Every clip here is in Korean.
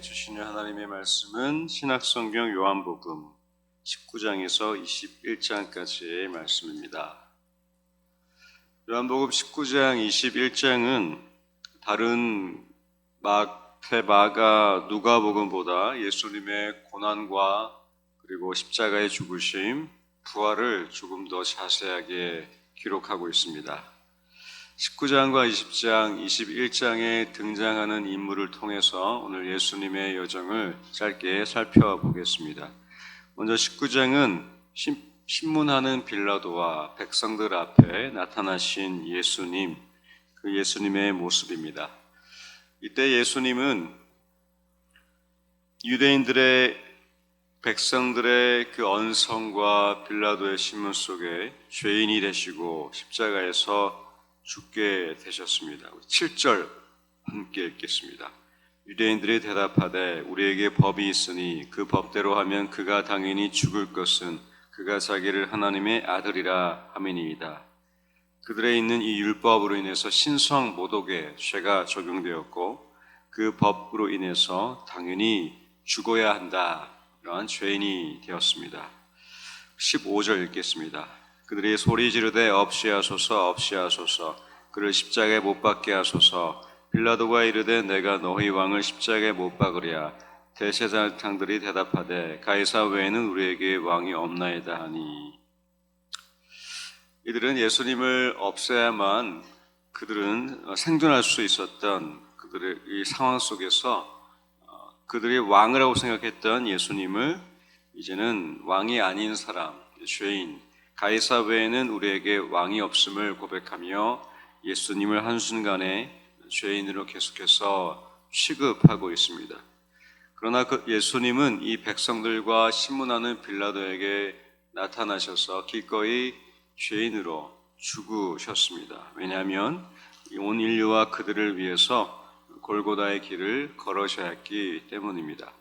주시는 하나님의 말씀은 신약성경 요한복음 19장에서 21장까지의 말씀입니다. 요한복음 19장 21장은 다른 마태, 마가, 누가복음보다 예수님의 고난과 그리고 십자가의 죽으심, 부활을 조금 더 자세하게 기록하고 있습니다. 19장과 20장, 21장에 등장하는 인물을 통해서 오늘 예수님의 여정을 짧게 살펴보겠습니다. 먼저 19장은 신문하는 빌라도와 백성들 앞에 나타나신 예수님, 그 예수님의 모습입니다. 이때 예수님은 유대인들의 백성들의 그 언성과 빌라도의 신문 속에 죄인이 되시고 십자가에서 죽게 되셨습니다. 7절 함께 읽겠습니다. 유대인들이 대답하되 우리에게 법이 있으니 그 법대로 하면 그가 당연히 죽을 것은 그가 자기를 하나님의 아들이라 함이니이다. 그들에 있는 이 율법으로 인해서 신성 모독의 죄가 적용되었고 그 법으로 인해서 당연히 죽어야 한다. 이러한 죄인이 되었습니다. 15절 읽겠습니다. 그들이 소리 지르되 없이 하소서 없이 하소서. 그를 십자가에 못 박게 하소서. 빌라도가 이르되 내가 너희 왕을 십자가에 못 박으랴. 대제사장들이 대답하되 가이사 외에는 우리에게 왕이 없나이다 하니. 이들은 예수님을 없애야만 그들은 생존할 수 있었던 그들의 이 상황 속에서 어, 그들이 왕이라고 생각했던 예수님을 이제는 왕이 아닌 사람, 죄인, 가이사 외에는 우리에게 왕이 없음을 고백하며 예수님을 한순간에 죄인으로 계속해서 취급하고 있습니다. 그러나 그 예수님은 이 백성들과 신문하는 빌라도에게 나타나셔서 기꺼이 죄인으로 죽으셨습니다. 왜냐하면 온 인류와 그들을 위해서 골고다의 길을 걸으셔야 했기 때문입니다.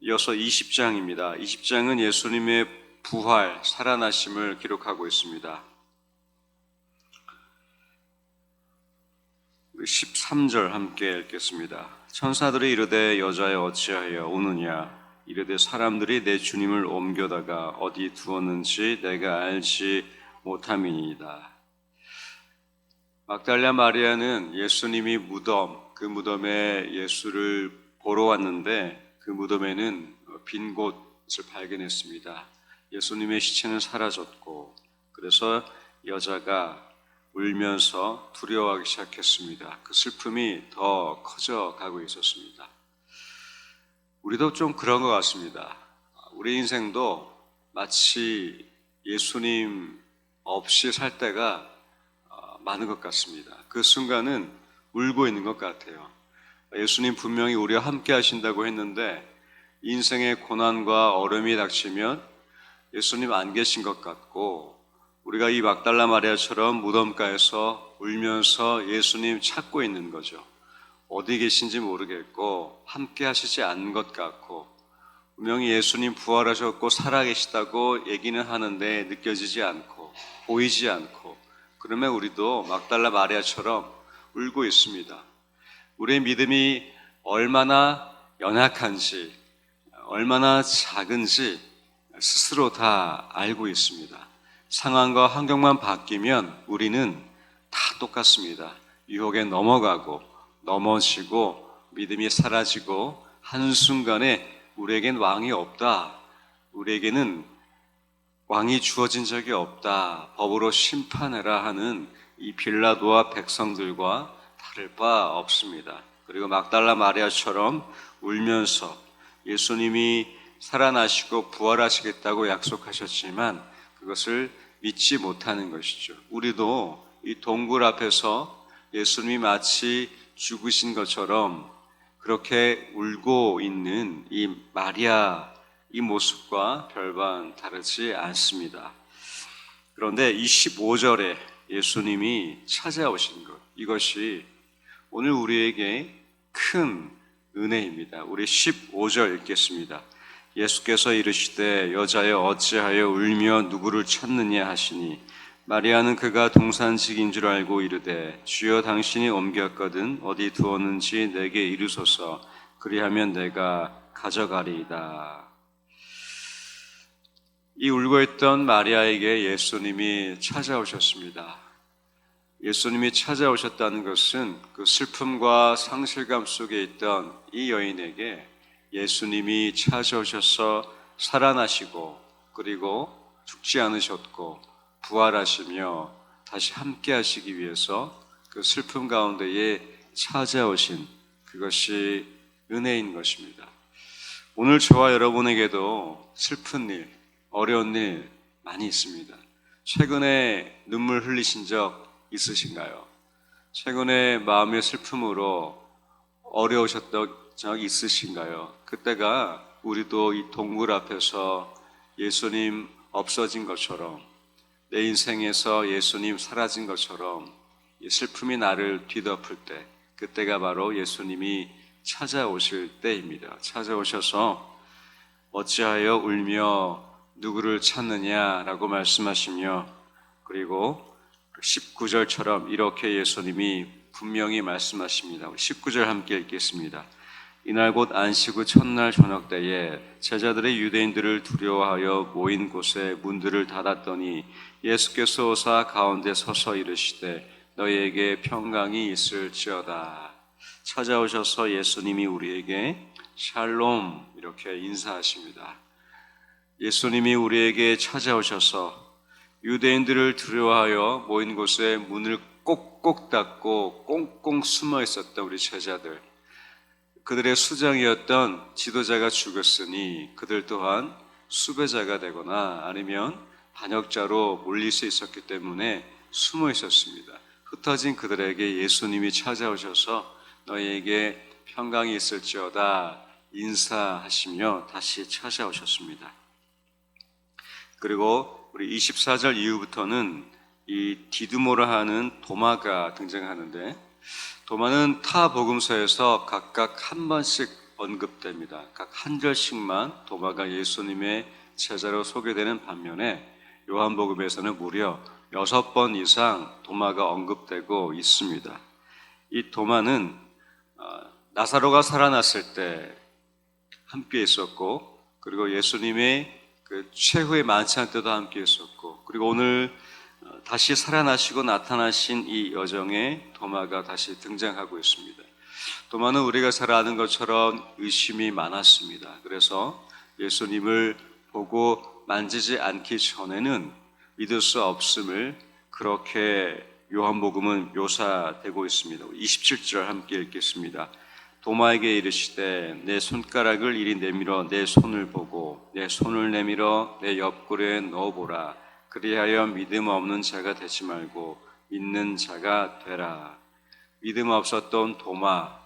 이어서 20장입니다. 20장은 예수님의 부활, 살아나심을 기록하고 있습니다. 13절 함께 읽겠습니다. 천사들이 이르되 여자여 어찌하여 우느냐 이르되 사람들이 내 주님을 옮겨다가 어디 두었는지 내가 알지 못함이니이다. 막달라 마리아는 예수님이 무덤 그 무덤에 예수를 보러 왔는데 그 무덤에는 빈 곳을 발견했습니다. 예수님의 시체는 사라졌고 그래서 여자가 울면서 두려워하기 시작했습니다. 그 슬픔이 더 커져 가고 있었습니다. 우리도 좀 그런 것 같습니다. 우리 인생도 마치 예수님 없이 살 때가 어, 많은 것 같습니다. 그 순간은 울고 있는 것 같아요. 예수님 분명히 우리와 함께 하신다고 했는데 인생의 고난과 어려움이 닥치면 예수님 안 계신 것 같고 우리가 이 막달라 마리아처럼 무덤가에서 울면서 예수님 찾고 있는 거죠. 어디 계신지 모르겠고 함께 하시지 않은 것 같고 분명히 예수님 부활하셨고 살아계시다고 얘기는 하는데 느껴지지 않고 보이지 않고 그러면 우리도 막달라 마리아처럼 울고 있습니다. 우리의 믿음이 얼마나 연약한지 얼마나 작은지 스스로 다 알고 있습니다. 상황과 환경만 바뀌면 우리는 다 똑같습니다. 유혹에 넘어가고 넘어지고 믿음이 사라지고 한순간에 우리에겐 왕이 없다. 우리에게는 왕이 주어진 적이 없다. 법으로 심판해라 하는 이 빌라도와 백성들과 다를 바 없습니다. 그리고 막달라 마리아처럼 울면서 예수님이 살아나시고 부활하시겠다고 약속하셨지만 그것을 믿지 못하는 것이죠. 우리도 이 동굴 앞에서 예수님이 마치 죽으신 것처럼 그렇게 울고 있는 이 마리아 이 모습과 별반 다르지 않습니다. 그런데 25절에 예수님이 찾아오신 것, 이것이 오늘 우리에게 큰 은혜입니다. 우리 15절 읽겠습니다. 예수께서 이르시되 여자여 어찌하여 울며 누구를 찾느냐 하시니 마리아는 그가 동산직인 줄 알고 이르되 주여 당신이 옮겼거든 어디 두었는지 내게 이르소서 그리하면 내가 가져가리이다. 이 울고 있던 마리아에게 예수님이 찾아오셨습니다. 예수님이 찾아오셨다는 것은 그 슬픔과 상실감 속에 있던 이 여인에게 예수님이 찾아오셔서 살아나시고 그리고 죽지 않으셨고 부활하시며 다시 함께 하시기 위해서 그 슬픔 가운데에 찾아오신 그것이 은혜인 것입니다. 오늘 저와 여러분에게도 슬픈 일, 어려운 일 많이 있습니다. 최근에 눈물 흘리신 적 있으신가요? 최근에 마음의 슬픔으로 어려우셨던 적 있으신가요? 그때가 우리도 이 동굴 앞에서 예수님 없어진 것처럼 내 인생에서 예수님 사라진 것처럼 이 슬픔이 나를 뒤덮을 때 그때가 바로 예수님이 찾아오실 때입니다. 찾아오셔서 어찌하여 울며 누구를 찾느냐라고 말씀하시며 그리고 19절처럼 이렇게 예수님이 분명히 말씀하십니다. 19절 함께 읽겠습니다. 이날 곧 안식 후 첫날 저녁 때에 제자들의 유대인들을 두려워하여 모인 곳에 문들을 닫았더니 예수께서 오사 가운데 서서 이르시되 너희에게 평강이 있을지어다. 찾아오셔서 예수님이 우리에게 샬롬 이렇게 인사하십니다. 예수님이 우리에게 찾아오셔서 유대인들을 두려워하여 모인 곳에 문을 꼭꼭 닫고 꽁꽁 숨어 있었던 우리 제자들 그들의 수장이었던 지도자가 죽었으니 그들 또한 수배자가 되거나 아니면 반역자로 몰릴 수 있었기 때문에 숨어 있었습니다. 흩어진 그들에게 예수님이 찾아오셔서 너희에게 평강이 있을지어다 인사하시며 다시 찾아오셨습니다. 그리고 우리 24절 이후부터는 이 디두모라 하는 도마가 등장하는데 도마는 타 복음서에서 각각 한 번씩 언급됩니다. 각 한 절씩만 도마가 예수님의 제자로 소개되는 반면에 요한복음에서는 무려 여섯 번 이상 도마가 언급되고 있습니다. 이 도마는 어, 나사로가 살아났을 때 함께 있었고 그리고 예수님의 그 최후의 만찬 때도 함께 있었고 그리고 오늘 어, 다시 살아나시고 나타나신 이 여정에 도마가 다시 등장하고 있습니다. 도마는 우리가 잘 아는 것처럼 의심이 많았습니다. 그래서 예수님을 보고 만지지 않기 전에는 믿을 수 없음을 그렇게 요한복음은 묘사되고 있습니다. 27절 함께 읽겠습니다. 도마에게 이르시되 내 손가락을 이리 내밀어 내 손을 보고 내 손을 내밀어 내 옆구리에 넣어보라 그리하여 믿음 없는 자가 되지 말고 믿는 자가 되라 믿음 없었던 도마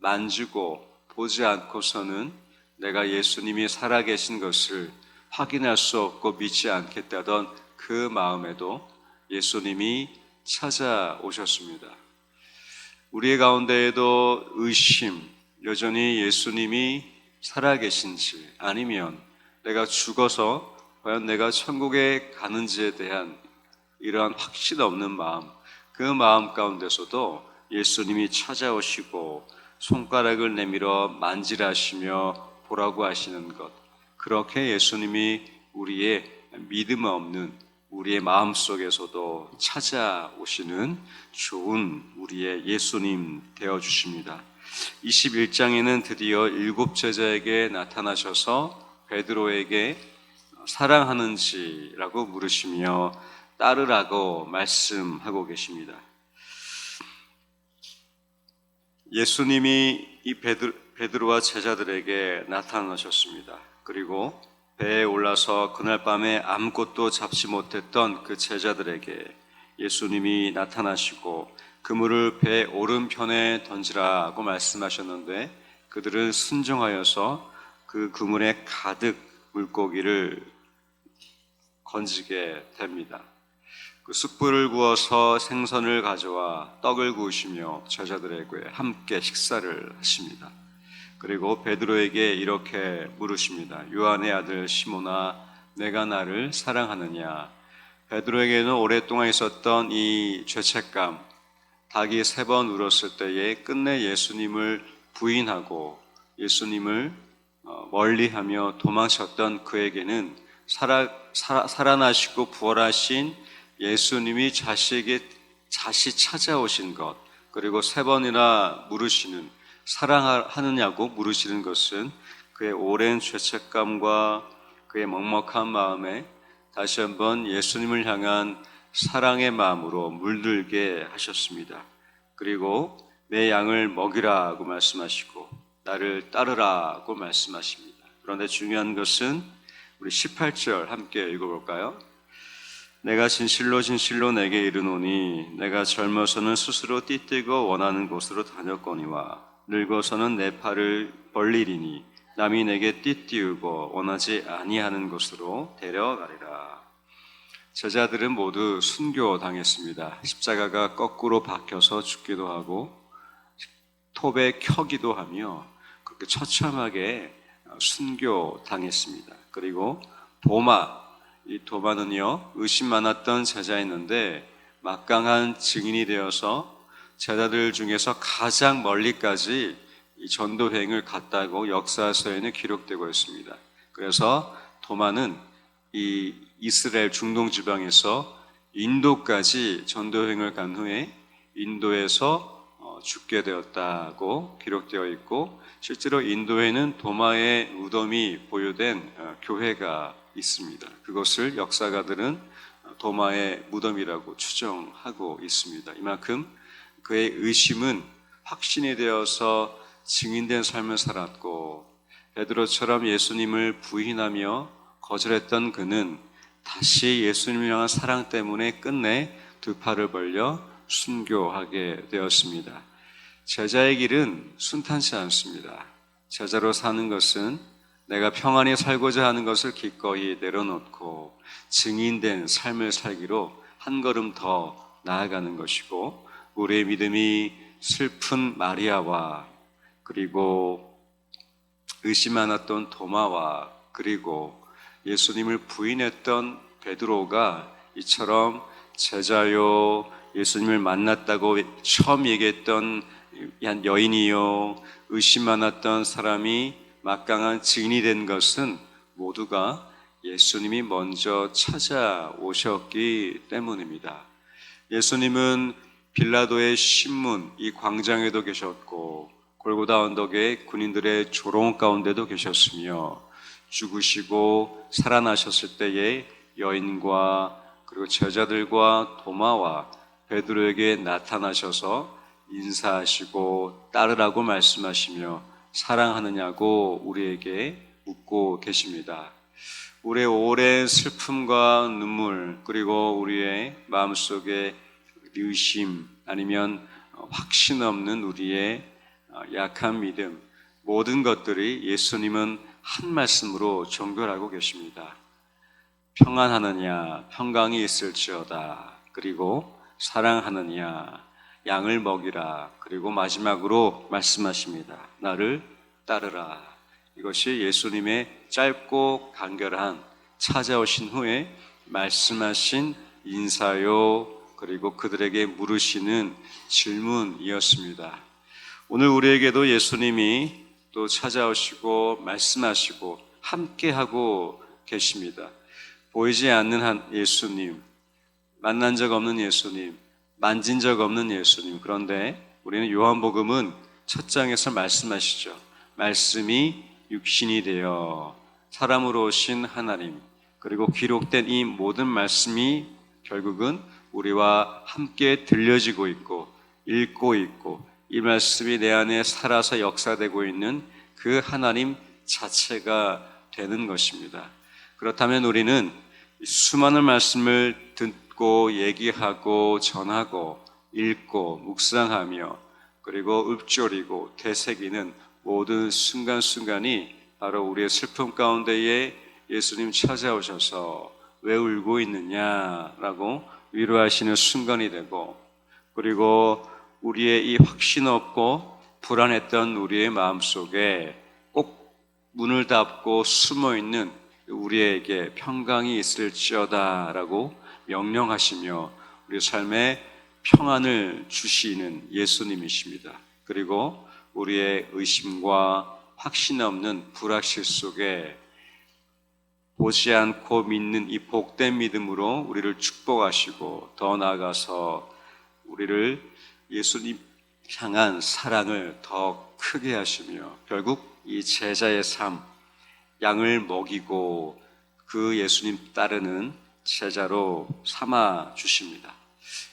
만지고 보지 않고서는 내가 예수님이 살아계신 것을 확인할 수 없고 믿지 않겠다던 그 마음에도 예수님이 찾아오셨습니다. 우리의 가운데에도 의심, 여전히 예수님이 살아계신지 아니면 내가 죽어서 과연 내가 천국에 가는지에 대한 이러한 확신 없는 마음, 그 마음 가운데서도 예수님이 찾아오시고 손가락을 내밀어 만지라시며 보라고 하시는 것. 그렇게 예수님이 우리의 믿음 없는 우리의 마음 속에서도 찾아오시는 좋은 우리의 예수님 되어 주십니다. 21장에는 드디어 일곱 제자에게 나타나셔서 베드로에게 사랑하는지라고 물으시며 따르라고 말씀하고 계십니다. 예수님이 이 베드로, 베드로와 제자들에게 나타나셨습니다. 그리고 배에 올라서 그날 밤에 아무것도 잡지 못했던 그 제자들에게 예수님이 나타나시고 그물을 배 오른편에 던지라고 말씀하셨는데 그들은 순종하여서 그 그물에 가득 물고기를 건지게 됩니다. 그 숯불을 구워서 생선을 가져와 떡을 구우시며 제자들에게 함께 식사를 하십니다. 그리고 베드로에게 이렇게 물으십니다. 요한의 아들 시모나 내가 나를 사랑하느냐? 베드로에게는 오랫동안 있었던 이 죄책감, 닭이 세 번 울었을 때에 끝내 예수님을 부인하고 예수님을 어, 멀리하며 도망쳤던 그에게는 살아, 살아, 살아나시고 부활하신 예수님이 자신에게 다시 찾아오신 것 그리고 세 번이나 물으시는 사랑하느냐고 물으시는 것은 그의 오랜 죄책감과 그의 먹먹한 마음에 다시 한번 예수님을 향한 사랑의 마음으로 물들게 하셨습니다. 그리고 내 양을 먹이라고 말씀하시고 나를 따르라고 말씀하십니다. 그런데 중요한 것은 우리 18절 함께 읽어볼까요? 내가 진실로 진실로 내게 이르노니 내가 젊어서는 스스로 띠뛰고 원하는 곳으로 다녔거니와 늙어서는 내 팔을 벌리리니 남이 내게 띠띠우고 원하지 아니하는 곳으로 데려가리라. 제자들은 모두 순교 당했습니다. 십자가가 거꾸로 박혀서 죽기도 하고 톱에 켜기도 하며 처참하게 순교 당했습니다. 그리고 도마 이 도마는요 의심 많았던 제자였는데 막강한 증인이 되어서 제자들 중에서 가장 멀리까지 이 전도행을 갔다고 역사서에는 기록되고 있습니다. 그래서 도마는 이 이스라엘 중동 지방에서 인도까지 전도행을 간 후에 인도에서 어, 죽게 되었다고 기록되어 있고 실제로 인도에는 도마의 무덤이 보유된 어, 교회가 있습니다. 그것을 역사가들은 도마의 무덤이라고 추정하고 있습니다. 이만큼 그의 의심은 확신이 되어서 증인된 삶을 살았고 베드로처럼 예수님을 부인하며 거절했던 그는 다시 예수님을 향한 사랑 때문에 끝내 두 팔을 벌려 순교하게 되었습니다. 제자의 길은 순탄치 않습니다. 제자로 사는 것은 내가 평안히 살고자 하는 것을 기꺼이 내려놓고 증인된 삶을 살기로 한 걸음 더 나아가는 것이고 우리의 믿음이 슬픈 마리아와 그리고 의심 많았던 도마와 그리고 예수님을 부인했던 베드로가 이처럼 제자요 예수님을 만났다고 처음 얘기했던 한 여인이요 의심 많았던 사람이 막강한 증인이 된 것은 모두가 예수님이 먼저 찾아오셨기 때문입니다. 예수님은 빌라도의 신문 이 광장에도 계셨고 골고다 언덕의 군인들의 조롱 가운데도 계셨으며 죽으시고 살아나셨을 때에 여인과 그리고 제자들과 도마와 베드로에게 나타나셔서 인사하시고 따르라고 말씀하시며 사랑하느냐고 우리에게 묻고 계십니다. 우리의 오랜 슬픔과 눈물 그리고 우리의 마음속에 의심 아니면 확신 없는 우리의 약한 믿음 모든 것들이 예수님은 한 말씀으로 종결하고 계십니다. 평안하느냐 평강이 있을지어다 그리고 사랑하느냐 양을 먹이라 그리고 마지막으로 말씀하십니다. 나를 따르라. 이것이 예수님의 짧고 간결한 찾아오신 후에 말씀하신 인사요 그리고 그들에게 물으시는 질문이었습니다. 오늘 우리에게도 예수님이 또 찾아오시고 말씀하시고 함께하고 계십니다. 보이지 않는 한 예수님, 만난 적 없는 예수님, 만진 적 없는 예수님. 그런데 우리는 요한복음은 첫 장에서 말씀하시죠. 말씀이 육신이 되어 사람으로 오신 하나님, 그리고 기록된 이 모든 말씀이 결국은 우리와 함께 들려지고 있고, 읽고 있고, 이 말씀이 내 안에 살아서 역사되고 있는 그 하나님 자체가 되는 것입니다. 그렇다면 우리는 수많은 말씀을 듣 고 얘기하고 전하고 읽고 묵상하며 그리고 읊조리고 되새기는 모든 순간순간이 바로 우리의 슬픔 가운데에 예수님 찾아오셔서 왜 울고 있느냐라고 위로하시는 순간이 되고 그리고 우리의 이 확신 없고 불안했던 우리의 마음 속에 꼭 문을 닫고 숨어 있는 우리에게 평강이 있을지어다라고 명령하시며 우리 삶에 평안을 주시는 예수님이십니다. 그리고 우리의 의심과 확신 없는 불확실 속에 보지 않고 믿는 이 복된 믿음으로 우리를 축복하시고 더 나아가서 우리를 예수님 향한 사랑을 더 크게 하시며 결국 이 제자의 삶, 양을 먹이고 그 예수님 따르는 제자로 삼아 주십니다.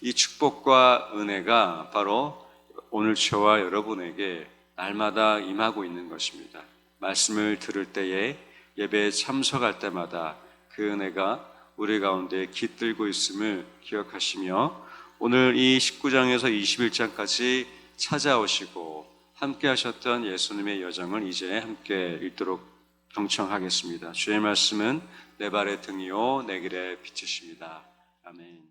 이 축복과 은혜가 바로 오늘 저와 여러분에게 날마다 임하고 있는 것입니다. 말씀을 들을 때에 예배에 참석할 때마다 그 은혜가 우리 가운데 깃들고 있음을 기억하시며 오늘 이 19장에서 21장까지 찾아오시고 함께 하셨던 예수님의 여정을 이제 함께 읽도록 경청하겠습니다. 주의 말씀은 내 발의 등이요 내 길의 빛이십니다. 아멘.